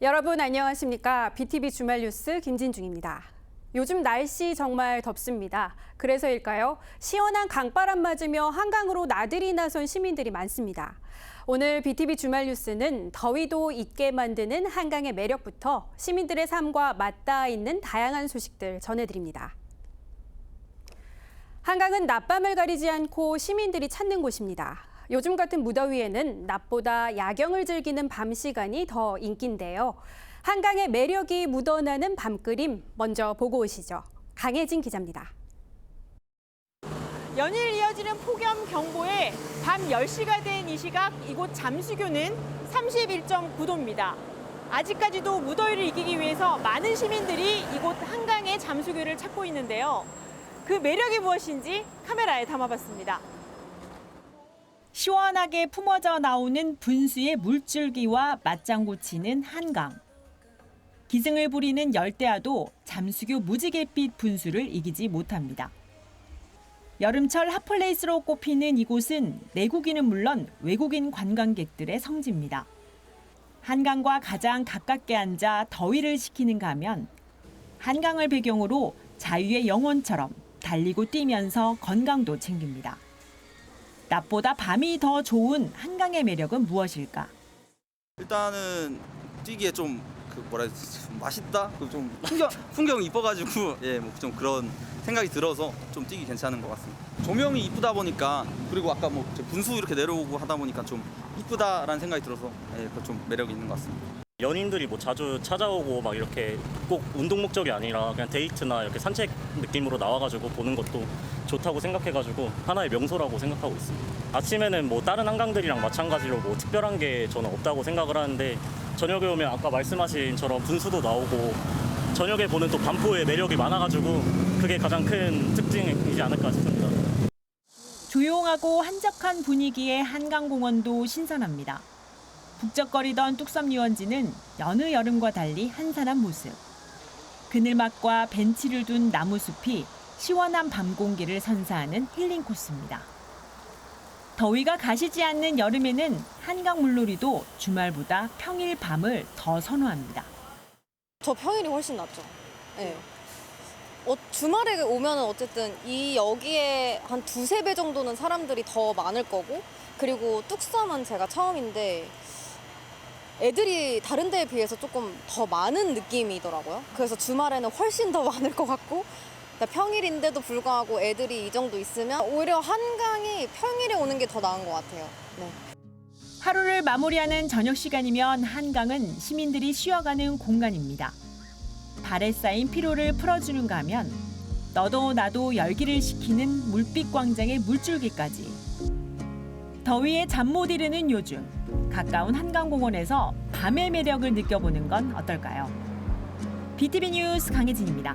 여러분 안녕하십니까? BTV 주말 뉴스 김진중입니다. 요즘 날씨 정말 덥습니다. 그래서일까요? 시원한 강바람 맞으며 한강으로 나들이 나선 시민들이 많습니다. 오늘 BTV 주말 뉴스는 더위도 잊게 만드는 한강의 매력부터 시민들의 삶과 맞닿아 있는 다양한 소식들 전해드립니다. 한강은 낮밤을 가리지 않고 시민들이 찾는 곳입니다. 요즘 같은 무더위에는 낮보다 야경을 즐기는 밤 시간이 더 인기인데요. 한강의 매력이 묻어나는 밤그림 먼저 보고 오시죠. 강혜진 기자입니다. 연일 이어지는 폭염 경보에 밤 10시가 된 이 시각 이곳 잠수교는 31.9도입니다. 아직까지도 무더위를 이기기 위해서 많은 시민들이 이곳 한강의 잠수교를 찾고 있는데요. 그 매력이 무엇인지 카메라에 담아봤습니다. 시원하게 품어져 나오는 분수의 물줄기와 맞장구 치는 한강. 기승을 부리는 열대야도 잠수교 무지갯빛 분수를 이기지 못합니다. 여름철 핫플레이스로 꼽히는 이곳은 내국인은 물론 외국인 관광객들의 성지입니다. 한강과 가장 가깝게 앉아 더위를 식히는가 하면 한강을 배경으로 자유의 영혼처럼 달리고 뛰면서 건강도 챙깁니다. 낮보다 밤이 더 좋은 한강의 매력은 무엇일까? 일단은 뛰기에 좀 그 뭐라 해야 되지 좀 맛있다 그좀 풍경 풍경이 이뻐가지고 예 뭐 좀 그런 생각이 들어서 좀 뛰기 괜찮은 것 같습니다 조명이 이쁘다 보니까 그리고 아까 뭐 분수 이렇게 내려오고 하다 보니까 좀 이쁘다라는 생각이 들어서 예, 그 좀 매력이 있는 것 같습니다. 연인들이 뭐 자주 찾아오고 막 이렇게 꼭 운동 목적이 아니라 그냥 데이트나 이렇게 산책 느낌으로 나와가지고 보는 것도 좋다고 생각해가지고 하나의 명소라고 생각하고 있습니다. 아침에는 뭐 다른 한강들이랑 마찬가지로 뭐 특별한 게 저는 없다고 생각을 하는데 저녁에 오면 아까 말씀하신 처럼 분수도 나오고 저녁에 보는 또 반포의 매력이 많아가지고 그게 가장 큰 특징이지 않을까 싶습니다. 조용하고 한적한 분위기의 한강공원도 신선합니다. 북적거리던 뚝섬 유원지는 여느 여름과 달리 한산한 모습. 그늘막과 벤치를 둔 나무숲이 시원한 밤 공기를 선사하는 힐링 코스입니다. 더위가 가시지 않는 여름에는 한강 물놀이도 주말보다 평일 밤을 더 선호합니다. 저 평일이 훨씬 낫죠. 예. 어, 주말에 오면은 어쨌든 이 여기에 한 두세 배 정도는 사람들이 더 많을 거고 그리고 뚝섬은 제가 처음인데 애들이 다른 데에 비해서 조금 더 많은 느낌이더라고요. 그래서 주말에는 훨씬 더 많을 것 같고 그러니까 평일인데도 불구하고 애들이 이 정도 있으면 오히려 한강이 평일에 오는 게 더 나은 것 같아요. 네. 하루를 마무리하는 저녁 시간이면 한강은 시민들이 쉬어가는 공간입니다. 발에 쌓인 피로를 풀어주는가 하면 너도 나도 열기를 식히는 물빛 광장의 물줄기까지. 더위에 잠 못 이루는 요즘 가까운 한강공원에서 밤의 매력을 느껴보는 건 어떨까요? BTV 뉴스 강혜진입니다.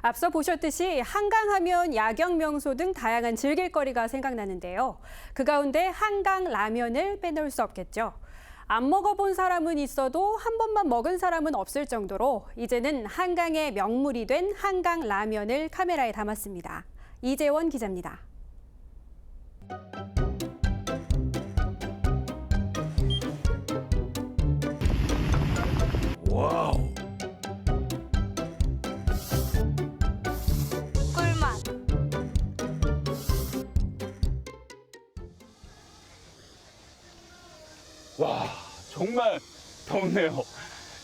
앞서 보셨듯이 한강하면 야경 명소 등 다양한 즐길거리가 생각나는데요. 그 가운데 한강 라면을 빼놓을 수 없겠죠. 안 먹어본 사람은 있어도 한 번만 먹은 사람은 없을 정도로 이제는 한강의 명물이 된 한강 라면을 카메라에 담았습니다. 이재원 기자입니다. 꿀맛. 와 정말 덥네요.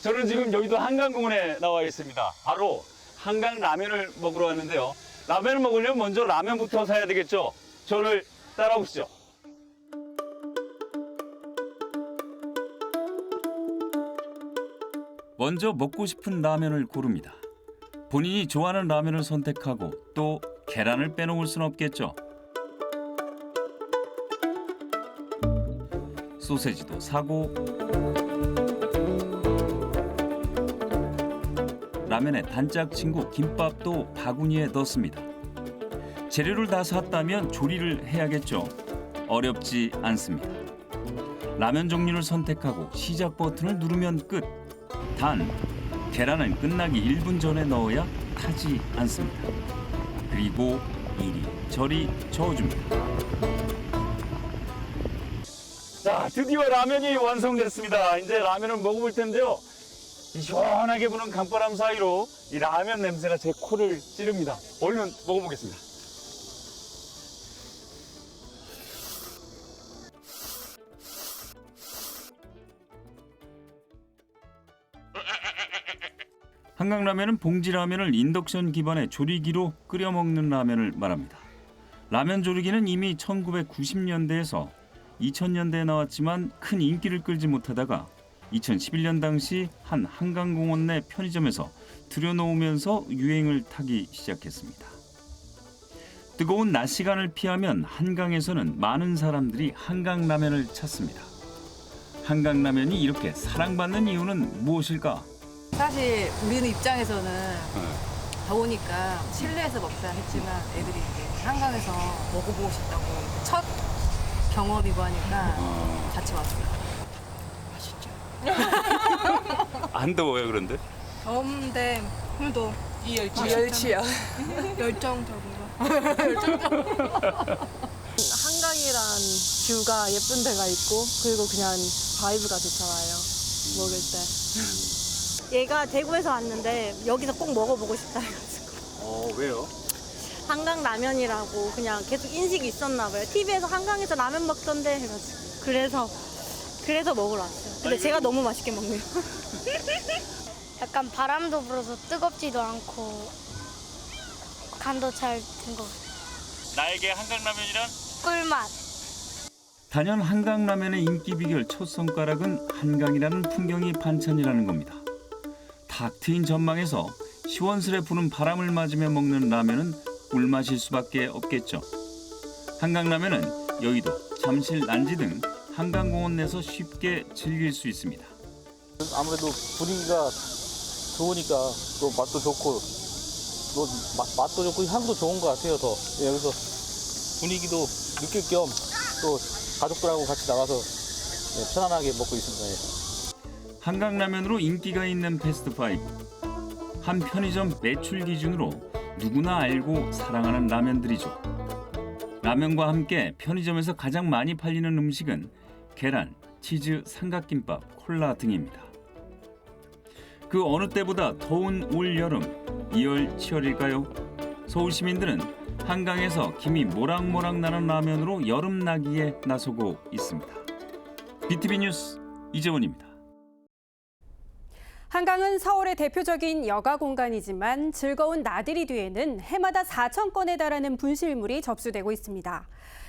저는 지금 여의도 한강공원에 나와 있습니다. 바로 한강 라면을 먹으러 왔는데요. 라면을 먹으려면 먼저 라면부터 사야 되겠죠. 저를 따라오시죠. 먼저 먹고 싶은 라면을 고릅니다. 본인이 좋아하는 라면을 선택하고 또 계란을 빼놓을 순 없겠죠. 소세지도 사고 라면의 단짝 친구 김밥도 바구니에 넣습니다. 재료를 다 샀다면 조리를 해야겠죠. 어렵지 않습니다. 라면 종류를 선택하고 시작 버튼을 누르면 끝. 단 계란은 끝나기 1분 전에 넣어야 타지 않습니다. 그리고 이리 저리 저어줍니다. 자, 드디어 라면이 완성됐습니다. 이제 라면을 먹어볼 텐데요. 이 시원하게 부는 강바람 사이로 이 라면 냄새가 제 코를 찌릅니다. 얼른 먹어보겠습니다. 한강라면은 봉지라면을 인덕션 기반의 조리기로 끓여 먹는 라면을 말합니다. 라면 조리기는 이미 1990년대에서 2000년대에 나왔지만 큰 인기를 끌지 못하다가 2011년 당시 한 한강공원 내 편의점에서 들여놓으면서 유행을 타기 시작했습니다. 뜨거운 낮 시간을 피하면 한강에서는 많은 사람들이 한강라면을 찾습니다. 한강라면이 이렇게 사랑받는 이유는 무엇일까? 사실 우리는 입장에서는 더우니까 실내에서 먹자 했지만 애들이 이제 한강에서 먹어보고 싶다고 첫 경험이고 하니까 같이 왔어요. 안 더워요, 그런데? 더운데 그래도 이 열치. 열치야. 열정적인 거. 한강이란 뷰가 예쁜 데가 있고 그리고 그냥 바이브가 좋잖아요. 먹을 때. 얘가 대구에서 왔는데 여기서 꼭 먹어보고 싶다 해가지고 어, 왜요? 한강 라면이라고 그냥 계속 인식이 있었나 봐요. TV에서 한강에서 라면 먹던데 해가지고 그래서 그래서 먹으러 왔어요. 근데 제가 너무 맛있게 먹네요. 약간 바람도 불어서 뜨겁지도 않고 간도 잘된것 같아요. 나에게 한강라면이란? 꿀맛. 단연 한강라면의 인기 비결 첫 손가락은 한강이라는 풍경이 반찬이라는 겁니다. 탁 트인 전망에서 시원스레 부는 바람을 맞으며 먹는 라면은 꿀맛일 수밖에 없겠죠. 한강라면은 여의도, 잠실, 난지 등 한강공원 내서 쉽게 즐길 수 있습니다. 아무래도 분위기가 좋으니까 또 맛도 좋고 또 맛, 맛도 좋고 향도 좋은 것 같아요 더 예, 여기서 분위기도 느낄 겸 또 가족들하고 같이 나가서 예, 편안하게 먹고 있습니다 예. 한강라면으로 인기가 있는 패스트5. 한 편의점 매출 기준으로 누구나 알고 사랑하는 라면들이죠. 라면과 함께 편의점에서 가장 많이 팔리는 음식은 계란, 치즈, 삼각김밥, 콜라 등입니다. 그 어느 때보다 더운 올 여름 2월 7월일까요? 서울 시민들은 한강에서 김이 모락모락 나는 라면으로 여름 나기에 나서고 있습니다. BTV 뉴스 이재원입니다. 한강은 서울의 대표적인 여가 공간이지만 즐거운 나들이 뒤에는 해마다 4천 건에 달하는 분실물이 접수되고 있습니다.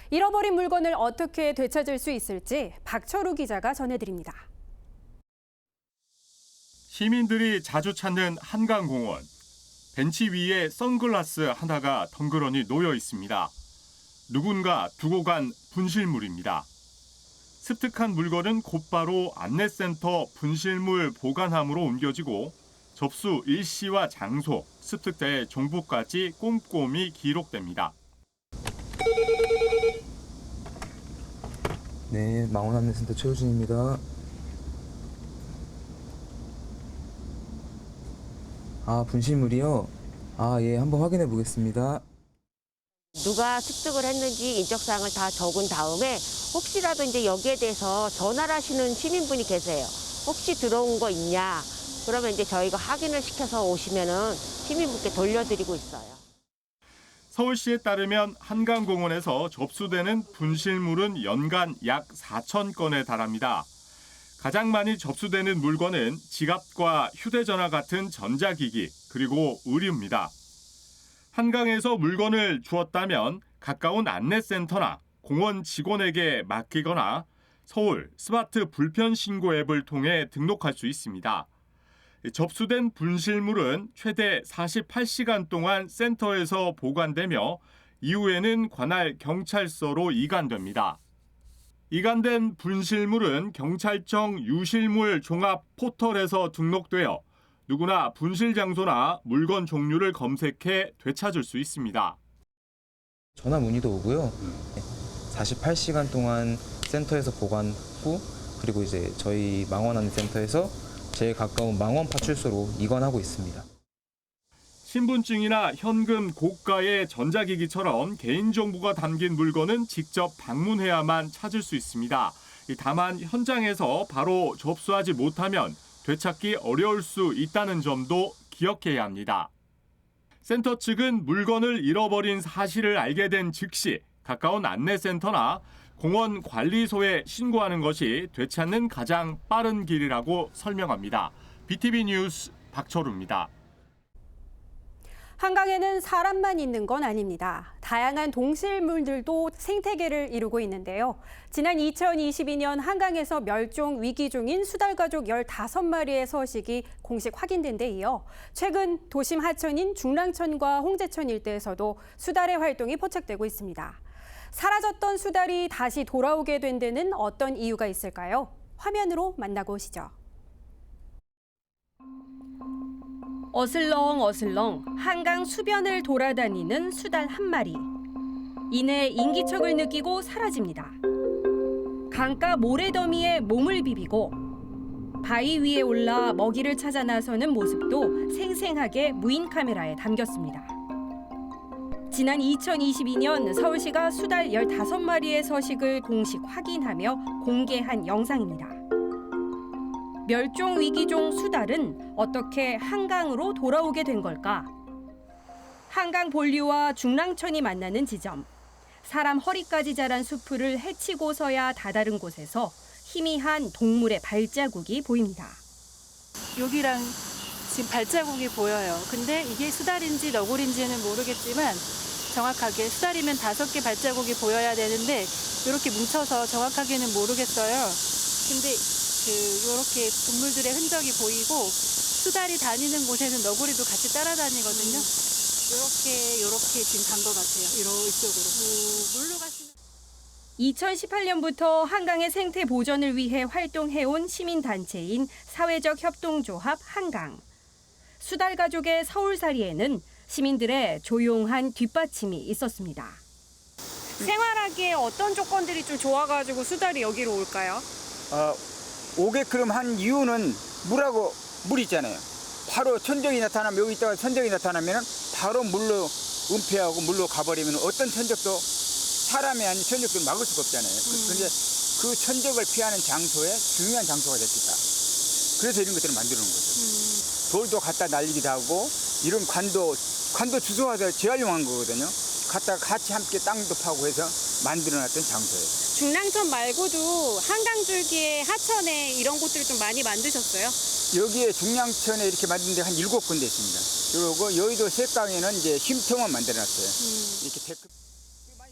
잃어버린 물건을 어떻게 되찾을 수 있을지 박철우 기자가 전해드립니다. 시민들이 자주 찾는 한강공원. 벤치 위에 선글라스 하나가 덩그러니 놓여 있습니다. 누군가 두고 간 분실물입니다. 습득한 물건은 곧바로 안내센터 분실물 보관함으로 옮겨지고 접수 일시와 장소, 습득자의 정보까지 꼼꼼히 기록됩니다. 네 망원 안내센터 최우진입니다 아 분실물이요? 아 예 한번 확인해 보겠습니다 누가 습득을 했는지 인적사항을 다 적은 다음에 혹시라도 이제 여기에 대해서 전화를 하시는 시민분이 계세요. 혹시 들어온 거 있냐? 그러면 이제 저희가 확인을 시켜서 오시면은 시민분께 돌려드리고 있어요. 서울시에 따르면 한강공원에서 접수되는 분실물은 연간 약 4천 건에 달합니다. 가장 많이 접수되는 물건은 지갑과 휴대전화 같은 전자기기 그리고 의류입니다. 한강에서 물건을 주었다면 가까운 안내센터나 공원 직원에게 맡기거나 서울 스마트 불편 신고 앱을 통해 등록할 수 있습니다. 접수된 분실물은 최대 48시간 동안 센터에서 보관되며 이후에는 관할 경찰서로 이관됩니다. 이관된 분실물은 경찰청 유실물 종합 포털에서 등록되어 누구나 분실 장소나 물건 종류를 검색해 되찾을 수 있습니다. 전화 문의도 오고요 48시간 동안 센터에서 보관 후 그리고 이제 저희 망원 안내센터에서 제일 가까운 망원 파출소로 이관하고 있습니다 신분증이나 현금, 고가의 전자기기처럼 개인정보가 담긴 물건은 직접 방문해야만 찾을 수 있습니다. 이 다만 현장에서 바로 접수하지 못하면 되찾기 어려울 수 있다는 점도 기억해야 합니다. 센터 측은 물건을 잃어버린 사실을 알게 된 즉시 가까운 안내센터나 공원 관리소에 신고하는 것이 되찾는 가장 빠른 길이라고 설명합니다. BTV 뉴스 박철우입니다. 한강에는 사람만 있는 건 아닙니다. 다양한 동식물들도 생태계를 이루고 있는데요. 지난 2022년 한강에서 멸종 위기 중인 수달가족 15마리의 서식이 공식 확인된 데 이어 최근 도심 하천인 중랑천과 홍제천 일대에서도 수달의 활동이 포착되고 있습니다. 사라졌던 수달이 다시 돌아오게 된 데는 어떤 이유가 있을까요? 화면으로 만나고 오시죠. 어슬렁 어슬렁 한강 수변을 돌아다니는 수달 한 마리. 이내 인기척을 느끼고 사라집니다. 강가 모래더미에 몸을 비비고 바위 위에 올라 먹이를 찾아 나서는 모습도 생생하게 무인 카메라에 담겼습니다. 지난 2022년 서울시가 수달 15마리의 서식을 공식 확인하며 공개한 영상입니다. 멸종 위기종 수달은 어떻게 한강으로 돌아오게 된 걸까? 한강 본류와 중랑천이 만나는 지점. 사람 허리까지 자란 수풀을 헤치고서야 다다른 곳에서 희미한 동물의 발자국이 보입니다. 여기랑 지금 발자국이 보여요. 근데 이게 수달인지 너구리인지는 모르겠지만 정확하게 수달이면 다섯 개 발자국이 보여야 되는데 이렇게 뭉쳐서 정확하게는 모르겠어요. 근데 그 이렇게 동물들의 흔적이 보이고 수달이 다니는 곳에는 너구리도 같이 따라다니거든요. 이렇게 이렇게 지금 간 것 같아요. 이런 이쪽으로. 그 물로 가시는. 2018년부터 한강의 생태 보전을 위해 활동해온 시민단체인 사회적 협동조합 한강. 수달 가족의 서울살이에는 시민들의 조용한 뒷받침이 있었습니다. 생활하기에 어떤 조건들이 좀 좋아가지고 수달이 여기로 올까요? 어, 오게끔 한 이유는 물하고 물 있잖아요. 바로 천적이 나타나면 여기 있다가 천적이 나타나면 바로 물로 은폐하고 물로 가버리면 어떤 천적도 사람이 아닌 천적도 막을 수가 없잖아요. 그- 근데 그 천적을 피하는 장소에 중요한 장소가 됐겠다. 그래서 이런 것들을 만드는 거죠. 돌도 갖다 날리기도 하고 이런 관도 관도 주소와서 재활용한 거거든요. 갖다가 같이 함께 땅도 파고 해서 만들어놨던 장소예요. 중랑천 말고도 한강 줄기에 하천에 이런 곳들을 좀 많이 만드셨어요? 여기에 중량천에 이렇게 만든 데 한 일곱 군데 있습니다. 그리고 여의도 색강에는 이제 쉼터만 만들어놨어요. 이렇게 데크...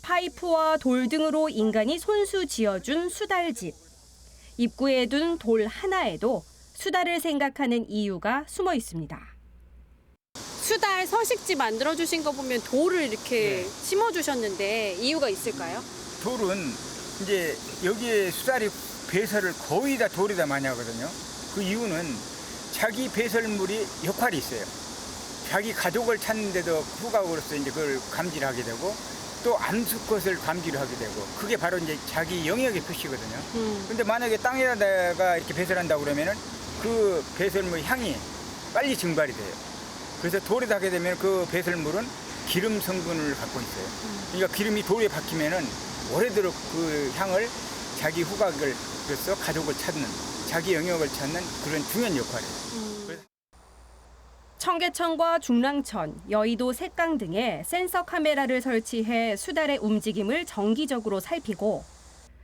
파이프와 돌 등으로 인간이 손수 지어준 수달집. 입구에 둔 돌 하나에도 수달을 생각하는 이유가 숨어 있습니다. 수달 서식지 만들어 주신 거 보면 돌을 이렇게 심어 주셨는데 이유가 있을까요? 돌은 이제 여기에 수달이 배설을 거의 다 돌에다 많이 하거든요. 그 이유는 자기 배설물이 역할이 있어요. 자기 가족을 찾는데도 후각으로서 이제 그걸 감지를 하게 되고 또 암수컷을 감지를 하게 되고 그게 바로 이제 자기 영역의 표시거든요. 근데 만약에 땅에다가 이렇게 배설한다고 그러면은 그 배설물 향이 빨리 증발이 돼요. 그래서 돌에다 하게 되면 그 배설물은 기름 성분을 갖고 있어요. 그러니까 기름이 돌에 박히면은 오래도록 그 향을 자기 후각을 그래서 가족을 찾는 자기 영역을 찾는 그런 중요한 역할이에요. 청계천과 중랑천, 여의도 색강 등에 센서 카메라를 설치해 수달의 움직임을 정기적으로 살피고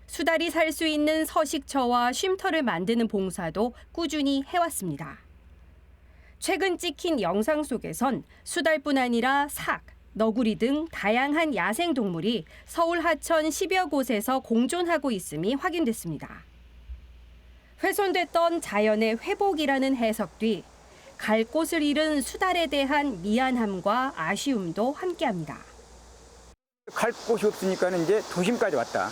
수달이 살 수 있는 서식처와 쉼터를 만드는 봉사도 꾸준히 해왔습니다. 최근 찍힌 영상 속에선 수달뿐 아니라 삭, 너구리 등 다양한 야생 동물이 서울 하천 10여 곳에서 공존하고 있음이 확인됐습니다. 훼손됐던 자연의 회복이라는 해석 뒤 갈 곳을 잃은 수달에 대한 미안함과 아쉬움도 함께합니다. 갈 곳이 없으니까는 이제 도심까지 왔다.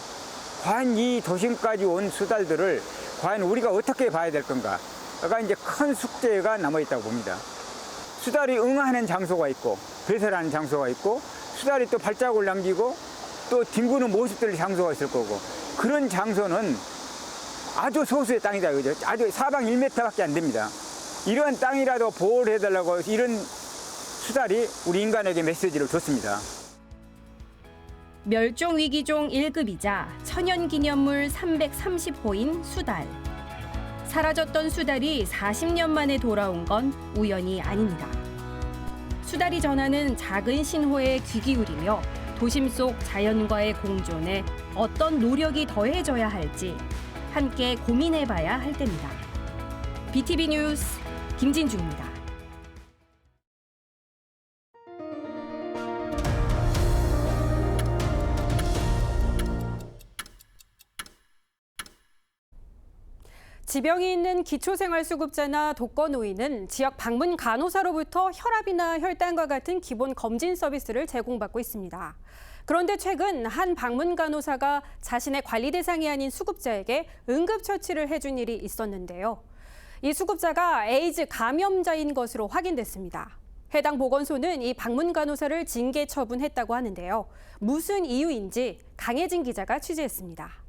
과연 이 도심까지 온 수달들을 과연 우리가 어떻게 봐야 될 건가? 가 이제 큰 숙제가 남아 있다고 봅니다. 수달이 응하는 장소가 있고 배설하는 장소가 있고 수달이 또 발자국을 남기고 또 뒹구는 모습들 장소가 있을 거고 그런 장소는 아주 소수의 땅이다 그죠? 아주 사방 1m밖에 안 됩니다. 이런 땅이라도 보호를 해달라고 이런 수달이 우리 인간에게 메시지를 줬습니다. 멸종위기종 1급이자 천연기념물 330호인 수달. 사라졌던 수달이 40년 만에 돌아온 건 우연이 아닙니다. 수달이 전하는 작은 신호에 귀 기울이며 도심 속 자연과의 공존에 어떤 노력이 더해져야 할지 함께 고민해봐야 할 때입니다. BTV 뉴스 김진주입니다. 지병이 있는 기초생활수급자나 독거노인은 지역 방문 간호사로부터 혈압이나 혈당과 같은 기본 검진 서비스를 제공받고 있습니다. 그런데 최근 한 방문 간호사가 자신의 관리 대상이 아닌 수급자에게 응급처치를 해준 일이 있었는데요. 이 수급자가 에이즈 감염자인 것으로 확인됐습니다. 해당 보건소는 이 방문 간호사를 징계 처분했다고 하는데요. 무슨 이유인지 강혜진 기자가 취재했습니다.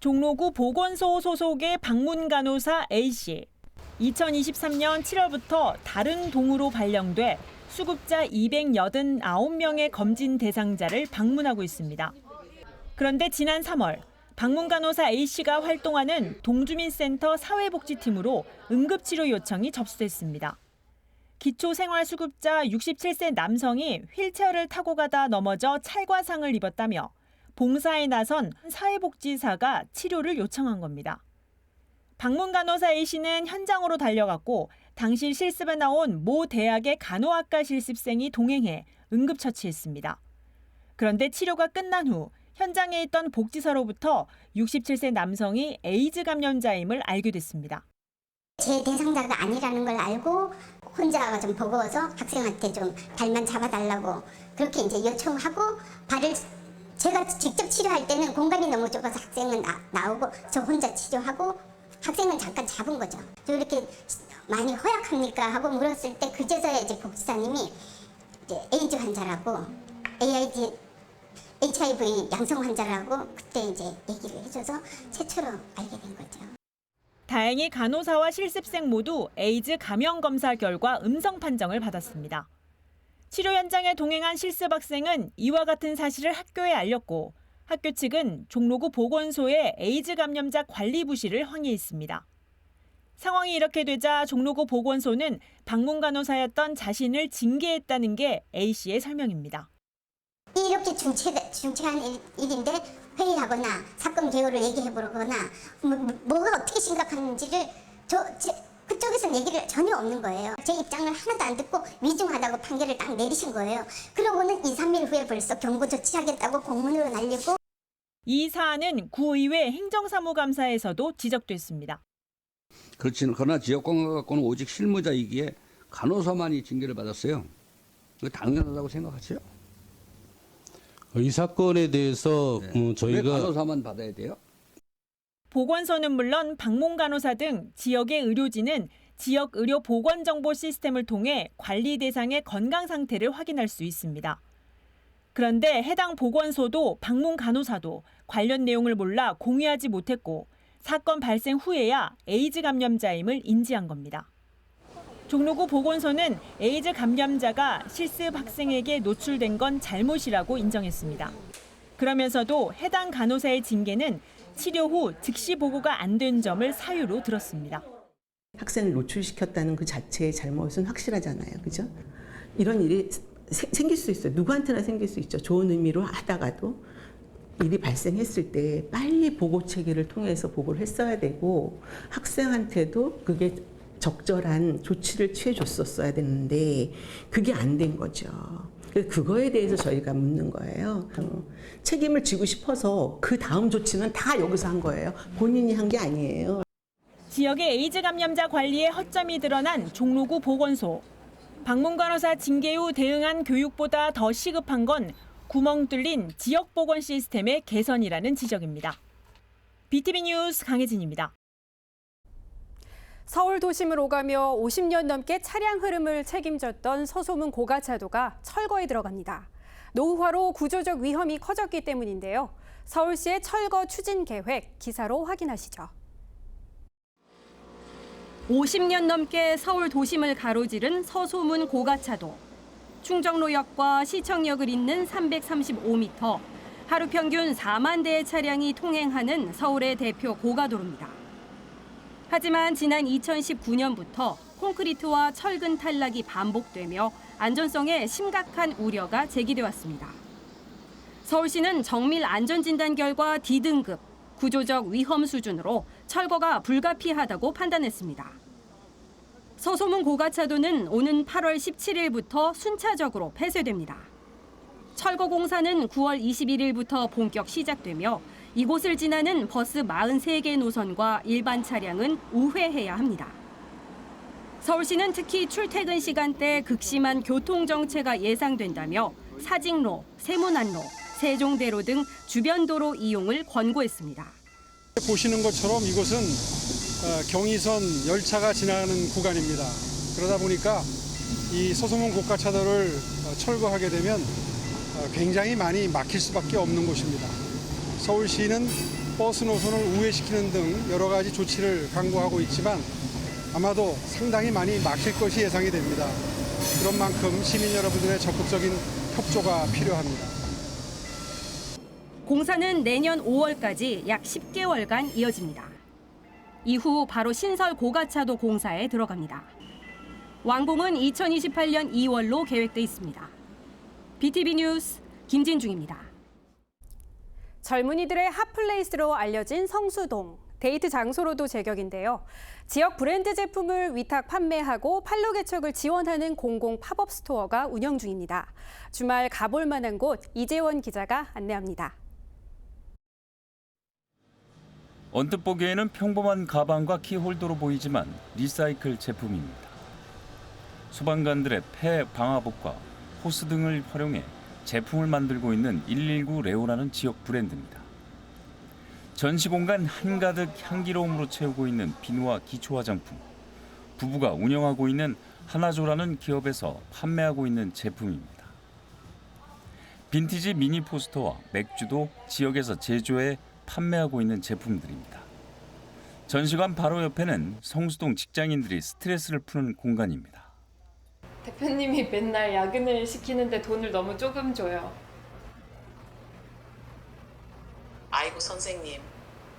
종로구 보건소 소속의 방문 간호사 A씨. 2023년 7월부터 다른 동으로 발령돼 수급자 289명의 검진 대상자를 방문하고 있습니다. 그런데 지난 3월 방문 간호사 A씨가 활동하는 동주민센터 사회복지팀으로 응급치료 요청이 접수됐습니다. 기초생활수급자 67세 남성이 휠체어를 타고 가다 넘어져 찰과상을 입었다며 봉사에 나선 사회복지사가 치료를 요청한 겁니다. 방문 간호사 A씨는 현장으로 달려갔고 당시 실습에 나온 모 대학의 간호학과 실습생이 동행해 응급처치했습니다. 그런데 치료가 끝난 후 현장에 있던 복지사로부터 67세 남성이 에이즈 감염자임을 알게 됐습니다. 제 대상자가 아니라는 걸 알고 혼자가 좀 버거워서 학생한테 좀 발만 잡아달라고 그렇게 이제 요청하고 발을 제가 직접 치료할 때는 공간이 너무 좁아서 학생은 나, 나오고 저 혼자 치료하고 학생은 잠깐 잡은 거죠. 저 이렇게 많이 허약합니까 하고 물었을 때 그제서야 이제 복지사님이 이제 에이즈 환자라고 AID HIV 양성 환자라고 그때 이제 얘기를 해줘서 최초로 알게 된 거죠. 다행히 간호사와 실습생 모두 에이즈 감염 검사 결과 음성 판정을 받았습니다. 치료 현장에 동행한 실습 학생은 이와 같은 사실을 학교에 알렸고 학교 측은 종로구 보건소에 에이즈 감염자 관리 부실을 항의했습니다. 상황이 이렇게 되자 종로구 보건소는 방문 간호사였던 자신을 징계했다는 게 A 씨의 설명입니다. 이렇게 중체, 중체한 일, 일인데 회의하거나 사건 개요를 얘기해보거나 뭐, 뭐가 어떻게 심각한지를 저, 제, 그쪽에서 얘기를 전혀 없는 거예요. 제 입장을 하나도 안 듣고 위중하다고 판결을 딱 내리신 거예요. 그러고는 2, 3일 후에 벌써 경고 조치하겠다고 공문으로 날리고 이 사안은 구의회 행정사무감사에서도 지적됐습니다. 그렇지는 그러나 지역공학과는 오직 실무자이기에 간호사만이 징계를 받았어요. 그 당연하다고 생각하세요? 이 사건에 대해서 음, 왜 저희가 간호사만 받아야 돼요? 보건소는 물론 방문 간호사 등 지역의 의료진은 지역 의료 보건 정보 시스템을 통해 관리 대상의 건강 상태를 확인할 수 있습니다. 그런데 해당 보건소도 방문 간호사도 관련 내용을 몰라 공유하지 못했고 사건 발생 후에야 에이즈 감염자임을 인지한 겁니다. 종로구 보건소는 에이즈 감염자가 실습 학생에게 노출된 건 잘못이라고 인정했습니다. 그러면서도 해당 간호사의 징계는 치료 후 즉시 보고가 안 된 점을 사유로 들었습니다. 학생을 노출시켰다는 그 자체의 잘못은 확실하잖아요. 그죠? 이런 일이 세- 생길 수 있어요. 누구한테나 생길 수 있죠. 좋은 의미로 하다가도 일이 발생했을 때 빨리 보고 체계를 통해서 보고를 했어야 되고 학생한테도 그게 적절한 조치를 취해 줬었어야 되는데 그게 안 된 거죠. 그래서 그거에 대해서 저희가 묻는 거예요. 어, 책임을 지고 싶어서 그 다음 조치는 다 여기서 한 거예요. 본인이 한 게 아니에요. 지역의 에이즈 감염자 관리에 허점이 드러난 종로구 보건소. 방문 간호사 징계 후 대응한 교육보다 더 시급한 건 구멍 뚫린 지역 보건 시스템의 개선이라는 지적입니다. BTV 뉴스 강혜진입니다. 서울 도심을 오가며 50년 넘게 차량 흐름을 책임졌던 서소문 고가차도가 철거에 들어갑니다. 노후화로 구조적 위험이 커졌기 때문인데요. 서울시의 철거 추진 계획 기사로 확인하시죠. 50년 넘게 서울 도심을 가로지른 서소문 고가차도. 충정로역과 시청역을 잇는 335m, 하루 평균 4만 대의 차량이 통행하는 서울의 대표 고가도로입니다. 하지만 지난 2019년부터 콘크리트와 철근 탈락이 반복되며 안전성에 심각한 우려가 제기돼 왔습니다. 서울시는 정밀 안전진단 결과 D등급, 구조적 위험 수준으로 철거가 불가피하다고 판단했습니다. 서소문 고가차도는 오는 8월 17일부터 순차적으로 폐쇄됩니다. 철거 공사는 9월 21일부터 본격 시작되며 이곳을 지나는 버스 43개 노선과 일반 차량은 우회해야 합니다. 서울시는 특히 출퇴근 시간대 극심한 교통 정체가 예상된다며 사직로, 세문안로, 세종대로 등 주변 도로 이용을 권고했습니다. 보시는 것처럼 이곳은 어, 경의선 열차가 지나가는 구간입니다. 그러다 보니까 이 서소문 고가차도를 어, 철거하게 되면 어, 굉장히 많이 막힐 수밖에 없는 곳입니다. 서울시는 버스 노선을 우회시키는 등 여러 가지 조치를 강구하고 있지만 아마도 상당히 많이 막힐 것이 예상이 됩니다. 그런 만큼 시민 여러분들의 적극적인 협조가 필요합니다. 공사는 내년 5월까지 약 10개월간 이어집니다. 이후 바로 신설 고가차도 공사에 들어갑니다. 완공은 2028년 2월로 계획돼 있습니다. BTV 뉴스 김진중입니다. 젊은이들의 핫플레이스로 알려진 성수동. 데이트 장소로도 제격인데요. 지역 브랜드 제품을 위탁 판매하고 판로 개척을 지원하는 공공 팝업 스토어가 운영 중입니다. 주말 가볼 만한 곳 이재원 기자가 안내합니다. 언뜻 보기에는 평범한 가방과 키홀더로 보이지만 리사이클 제품입니다. 소방관들의 폐 방화복과 호스 등을 활용해 제품을 만들고 있는 119 레오라는 지역 브랜드입니다. 전시 공간 한가득 향기로움으로 채우고 있는 비누와 기초 화장품. 부부가 운영하고 있는 하나조라는 기업에서 판매하고 있는 제품입니다. 빈티지 미니 포스터와 맥주도 지역에서 제조해 판매하고 있는 제품들입니다. 전시관 바로 옆에는 성수동 직장인들이 스트레스를 푸는 공간입니다. 대표님이 맨날 야근을 시키는데 돈을 너무 조금 줘요. 아이고 선생님,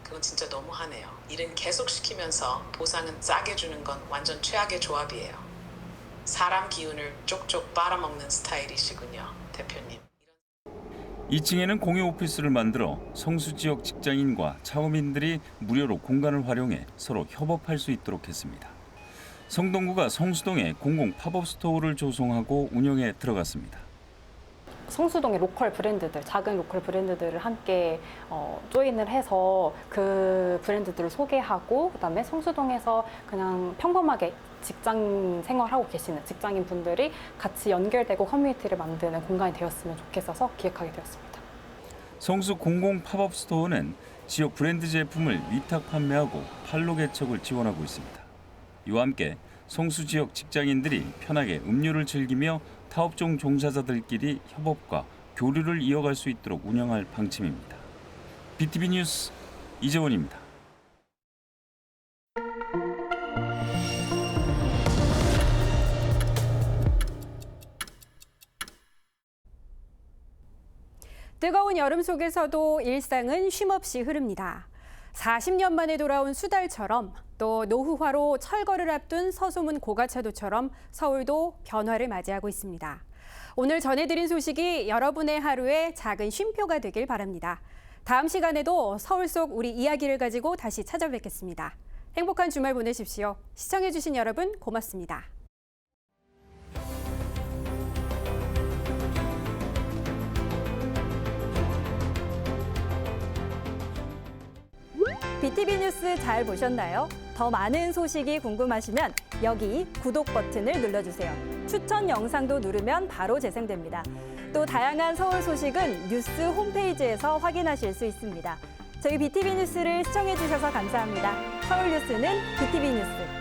그건 진짜 너무하네요. 일은 계속 시키면서 보상은 싸게 주는 건 완전 최악의 조합이에요. 사람 기운을 쪽쪽 빨아먹는 스타일이시군요, 대표님. 2층에는 공유 오피스를 만들어 성수 지역 직장인과 차업인들이 무료로 공간을 활용해 서로 협업할 수 있도록 했습니다. 성동구가 성수동에 공공 팝업 스토어를 조성하고 운영에 들어갔습니다. 성수동의 로컬 브랜드들, 작은 로컬 브랜드들을 함께 어, 조인을 해서 그 브랜드들을 소개하고 그다음에 성수동에서 그냥 평범하게 직장 생활하고 계시는 직장인 분들이 같이 연결되고 커뮤니티를 만드는 공간이 되었으면 좋겠어서 기획하게 되었습니다. 성수 공공 팝업 스토어는 지역 브랜드 제품을 위탁 판매하고 판로 개척을 지원하고 있습니다. 이와 함께 성수 지역 직장인들이 편하게 음료를 즐기며 타업종 종사자들끼리 협업과 교류를 이어갈 수 있도록 운영할 방침입니다. BTV 뉴스 이재원입니다. 뜨거운 여름 속에서도 일상은 쉼없이 흐릅니다. 40년 만에 돌아온 수달처럼 또 노후화로 철거를 앞둔 서소문 고가차도처럼 서울도 변화를 맞이하고 있습니다. 오늘 전해드린 소식이 여러분의 하루에 작은 쉼표가 되길 바랍니다. 다음 시간에도 서울 속 우리 이야기를 가지고 다시 찾아뵙겠습니다. 행복한 주말 보내십시오. 시청해주신 여러분 고맙습니다. BTV 뉴스 잘 보셨나요? 더 많은 소식이 궁금하시면 여기 구독 버튼을 눌러주세요. 추천 영상도 누르면 바로 재생됩니다. 또 다양한 서울 소식은 뉴스 홈페이지에서 확인하실 수 있습니다. 저희 BTV 뉴스를 시청해주셔서 감사합니다. 서울 뉴스는 BTV 뉴스.